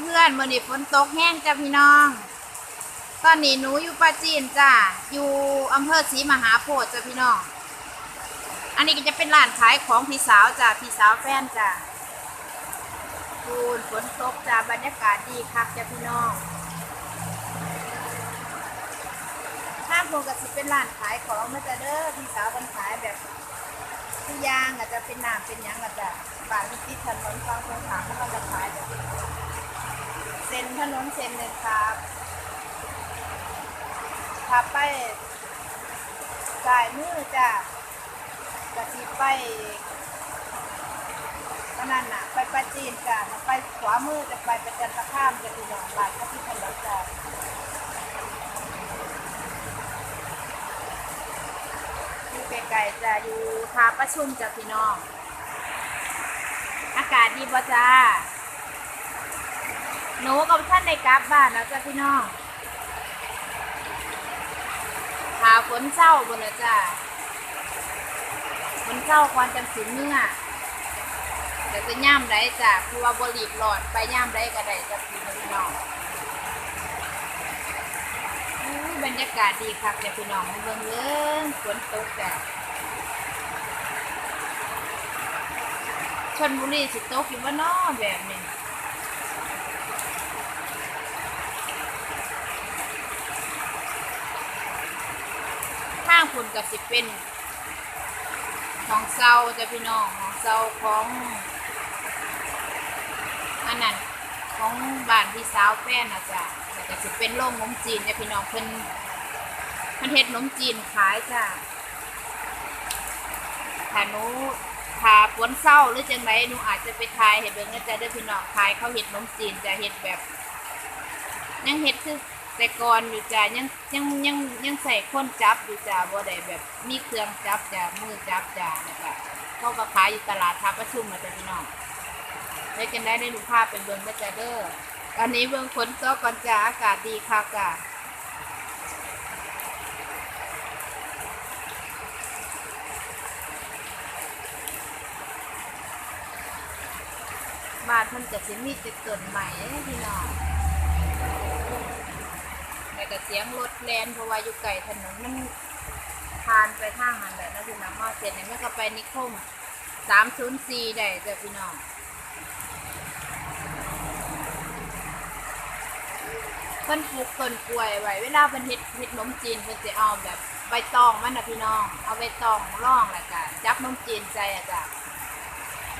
เพื่อนๆมื่อนี้ฝนตกแห้งจ้ะพี่น้อง ตอนนี้หนูอยู่ปราจีนจ้ะอยู่อำเภอศรีมหาโพธิ์จ้ะพี่น้อง อันนี้ก็จะเป็นร้านขายของพี่สาวจ้ะพี่สาวแฟนจ้ะดูนฝนตกจ้ะบรรยากาศดีคักจ้ะพี่น้องข้างพวงก็สิเป็นร้านขายของมาจ้ะเด้อพี่สาวมันขายแบบทุกอย่างอาจจะเป็นน้ำเป็นยังอาจจะบานที่ติดถนนฟังตรงขามเขาก็จะขายแบบเส้ นถนนเส้นหนึ่งครับขับไปสายมือจ้ะกะทิไปก็นั่นน่ะ ไปปราจีนจ้ะไปขวามือจะไปประจันตคามจะพี่นองบานเขาที่ถนนจ้ะอยู่ไกลๆจะอยู่ทาประชุมจ้ะพี่น้อง อากาศดีบ่จ้า หนูกับท่านได้กลับบ้านแล้วจ้ะพี่น้องหาฝนเศร้าบนละจ้าฝนเศร้าควันจังสิเมื่อเดี๋ยวจะย่ำได้จ้ะคือว่าบรีบหลอดไปย่ำได้ก็ได้จ้ะพี่น้องอุ้บรรยากาศดีคักจ้ะพี่น้องเบิ่งเบิ่งฝนตกจ้ะชนบุรีสิตกอยู่ว่าน้อแบบนี้ ข้าง คุณกับสิเป็นของเซาจะพี่น้องของเซาของอันนั้นของบ้านพี่สาวแฟนนะจ๊ะแต่ก็สิเป็นโรงนมจีนจะพี่น้องเพิ่นเพิ่นเฮ็ดนมจีนขายจ้ะถ้าหนูถ้าฝนเศร้าหรือจังไรหนูอาจจะไปทายให้เบิ่งนะจ๊ะเด้อพี่น้องทายเขาเฮ็ดนมจีนจะเฮ็ดแบบยังเฮ็ดคือ แต่ก่อนอยู่จ้ะยังยังยังยังใส่คนจับอยู่จ้ะบ่ได้แบบมีเครื่องจับจ้ะมือจับจ้ะแล้วก็เขาก็ขายอยู่ตลาดท่าประชุมมาจ้ะพี่น้องได้กันได้ได้ลูกค้าเป็นเบิ่งนะจ้ะเด้อตอนนี้เบิ่งฝนตกก่อนจ้ะอากาศดีคักจ้ะบ้านเพิ่นก็สิมีแต่ต้นใหม่พี่น้อง สียงรถแลนเพราะว่าอยู่ไกลถนนมันผ่านไปทางนั้นแหละนะพี่น้องมาเสร็จเนี่ยมันก็ไปนิคมสามศูนย์สี่ได้จ้ะพี่น้องเพิ่นปลูกต้นกล้วยไว้เวลาเพิ่นเฮ็ดเฮ็ดนมจีนเพิ่นจะเอาแบบใบตองมันนะพี่น้อง เอาใบตองร่องแล้วก็จับนมจีนใจอะจ้ะ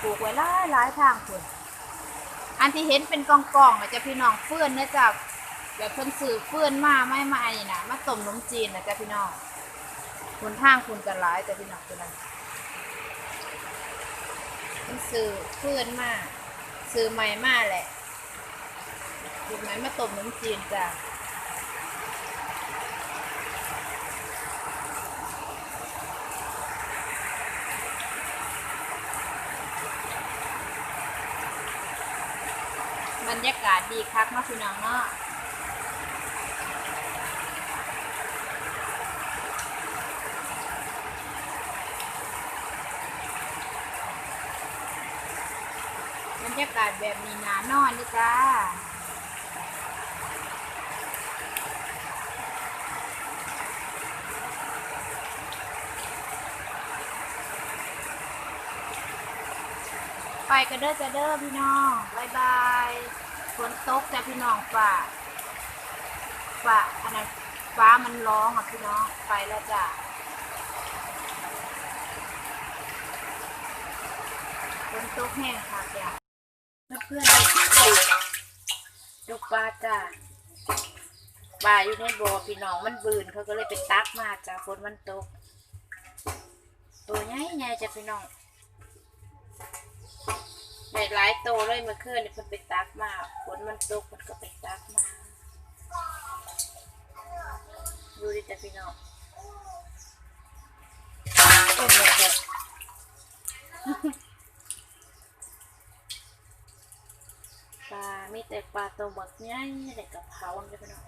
ปลูกไว้หลายหลายทางคุณอันที่เห็นเป็นกองๆอะจ้ะพี่น้องเฟื่อนนะจ๊ะ แบบเพิ่นสื่อเฟื่อนมาไม่มาอันนี้นะมาต้มนมจีนนะจ๊ะพี่น้องคุณทางคุณกันหลายจ้ะพี่น้องคุณนั้นเพิ่นสื่อเฟื่อนมาสื่อใหม่มาแหละสื่อใหม่มาต้มนมจีนจ้ะบรรยากาศดีคักเนาะพี่น้องเนาะ รรยากาศแบบนี้หนานอนเลยจ้าไปกันเด้อจ้าเด้อพี่น้องบายบายฝนตกจ้ะพี่น้องฝ่าฝ่าอันนั้นฟ้ามันร้องอะพี่น้องไปแล้วจ้ะฝนตกแห้งค่ะจ้ะ เพื่อนๆดูปลาจ้ะปลาอยู่ในบ่อพี่น้องมันบืนเขาก็เลยไปตักมาจ้ะฝนมันตก ตัวใหญ่ๆจ้ะพี่น้องหลายโตเลยเมื่อคืนนี่เพิ่นไปตักมาฝนมันตกเพิ่นก็ไปตักมาดูดิจ้ะพี่น้องโอ้โหปลา มีแต่ปลาตัวบักใหญ่แต่กะเพราเนี่ยพี่น้อง